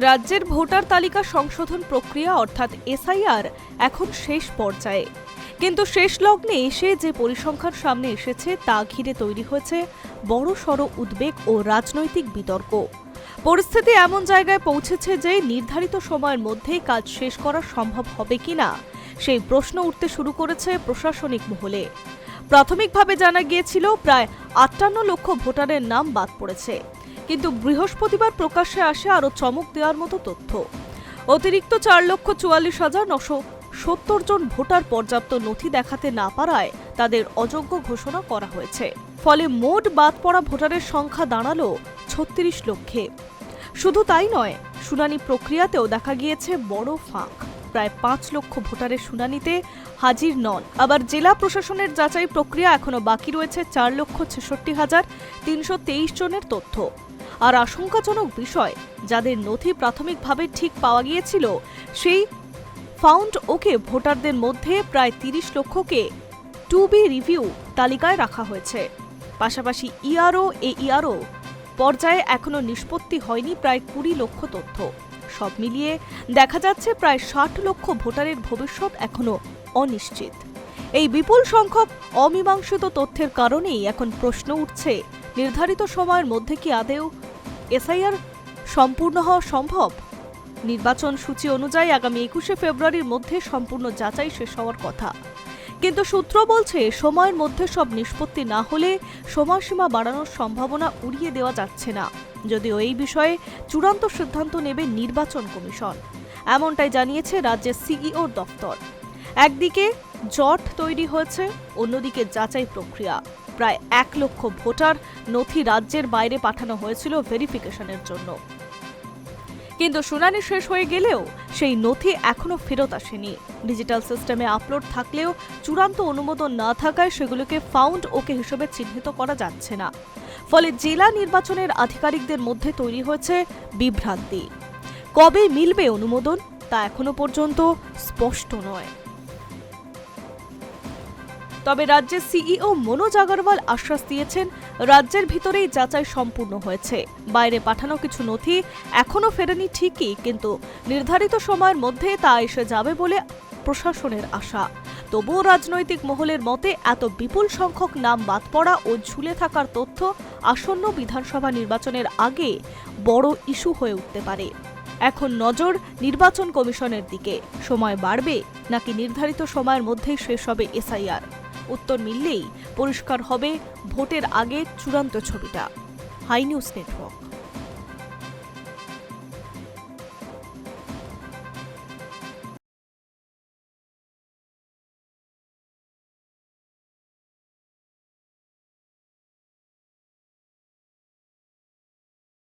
রাজ্যের ভোটার তালিকা সংশোধন প্রক্রিয়া, অর্থাৎ এসআইআর, এখন শেষ পর্যায়ে। কিন্তু শেষ লগ্নে এসে যে পরিসংখ্যান সামনে এসেছে, তা ঘিরে তৈরি হয়েছে বড় সড় উদ্বেগ ও রাজনৈতিক বিতর্ক। পরিস্থিতি এমন জায়গায় পৌঁছেছে যে নির্ধারিত সময়ের মধ্যেই কাজ শেষ করা সম্ভব হবে কিনা সেই প্রশ্ন উঠতে শুরু করেছে প্রশাসনিক মহলে। প্রাথমিকভাবে জানা গিয়েছিল, প্রায় আটান্ন লক্ষ ভোটারের নাম বাদ পড়েছে। কিন্তু বৃহস্পতিবার প্রকাশ্যে আসে আরও চমক দেওয়ার মতো তথ্য। অতিরিক্ত চার লক্ষ চুয়াল্লিশ হাজার নশো সত্তর জন ভোটার পর্যাপ্ত নথি দেখাতে না পারায় তাদের অযোগ্য ঘোষণা করা হয়েছে। ফলে মোট বাদ পড়া ভোটারের সংখ্যা দাঁড়াল ছত্রিশ লক্ষে। শুধু তাই নয়, শুনানি প্রক্রিয়াতেও দেখা গিয়েছে বড় ফাঁক। প্রায় পাঁচ লক্ষ ভোটারের শুনানিতে হাজির নন। আবার জেলা প্রশাসনের যাচাই প্রক্রিয়া এখনও বাকি রয়েছে চার লক্ষ ছেষট্টি হাজার তিনশো তেইশ জনের তথ্য। আর আশঙ্কাজনক বিষয়, যাদের নথি প্রাথমিকভাবে ঠিক পাওয়া গিয়েছিল, সেই ফাউন্ড ওকে ভোটারদের মধ্যে প্রায় তিরিশ লক্ষকে টু বি রিভিউ তালিকায় রাখা হয়েছে। পাশাপাশি ইআরও, এ ইআরও পর্যায়ে এখনও নিষ্পত্তি হয়নি প্রায় কুড়ি লক্ষ তথ্য। সব মিলিয়ে দেখা যাচ্ছে প্রায় ষাট লক্ষ ভোটারের ভবিষ্যৎ এখনও অনিশ্চিত। এই বিপুল সংখ্যক অমীমাংসিত তথ্যের কারণেই এখন প্রশ্ন উঠছে, নির্ধারিত সময়ের মধ্যে কি আদেও এসআইআর সম্পূর্ণ হওয়া সম্ভব? নির্বাচন সূচি অনুযায়ী আগামী একুশে ফেব্রুয়ারির মধ্যে সম্পূর্ণ যাচাই শেষ হওয়ার কথা। কিন্তু সূত্র বলছে, সময়ের মধ্যে সব নিষ্পত্তি না হলে সময়সীমা বাড়ানোর সম্ভাবনা উড়িয়ে দেওয়া যাচ্ছে না। যদিও এই বিষয়ে চূড়ান্ত সিদ্ধান্ত নেবে নির্বাচন কমিশন। এমনটাই জানিয়েছে রাজ্যের সিইওর দপ্তর। একদিকে জট তৈরি হয়েছে, অন্যদিকে যাচাই প্রক্রিয়া। প্রায় এক লক্ষ ভোটার নথি রাজ্যের বাইরে পাঠানো হয়েছিল ভেরিফিকেশনের জন্য। কিন্তু শুনানি শেষ হয়ে গেলেও সেই নথি এখনও ফেরত আসেনি। ডিজিটাল সিস্টেমে আপলোড থাকলেও চূড়ান্ত অনুমোদন না থাকায় সেগুলোকে ফাউন্ড ওকে হিসেবে চিহ্নিত করা যাচ্ছে না। ফলে জেলা নির্বাচনের আধিকারিকদের মধ্যে তৈরি হয়েছে বিভ্রান্তি। কবে মিলবে অনুমোদন তা এখনও পর্যন্ত স্পষ্ট নয়। তবে রাজ্যের সিইও মনোজ আগরওয়াল আশ্বাস দিয়েছেন, রাজ্যের ভিতরেই যাচাই সম্পূর্ণ হয়েছে। বাইরে পাঠানো কিছু নথি এখনও ফেরেনি ঠিকই, কিন্তু নির্ধারিত সময়ের মধ্যে তা এসে যাবে বলে প্রশাসনের আশা। তবুও রাজনৈতিক মহলের মতে এত বিপুল সংখ্যক নাম বাদ পড়া ও ঝুলে থাকার তথ্য আসন্ন বিধানসভা নির্বাচনের আগে বড় ইস্যু হয়ে উঠতে পারে। এখন নজর নির্বাচন কমিশনের দিকে। সময় বাড়বে নাকি নির্ধারিত সময়ের মধ্যেই শেষ হবে এসআইআর? উত্তর মিললেই পরিষ্কার হবে ভোটের আগে চূড়ান্ত ছবিটা। High news network.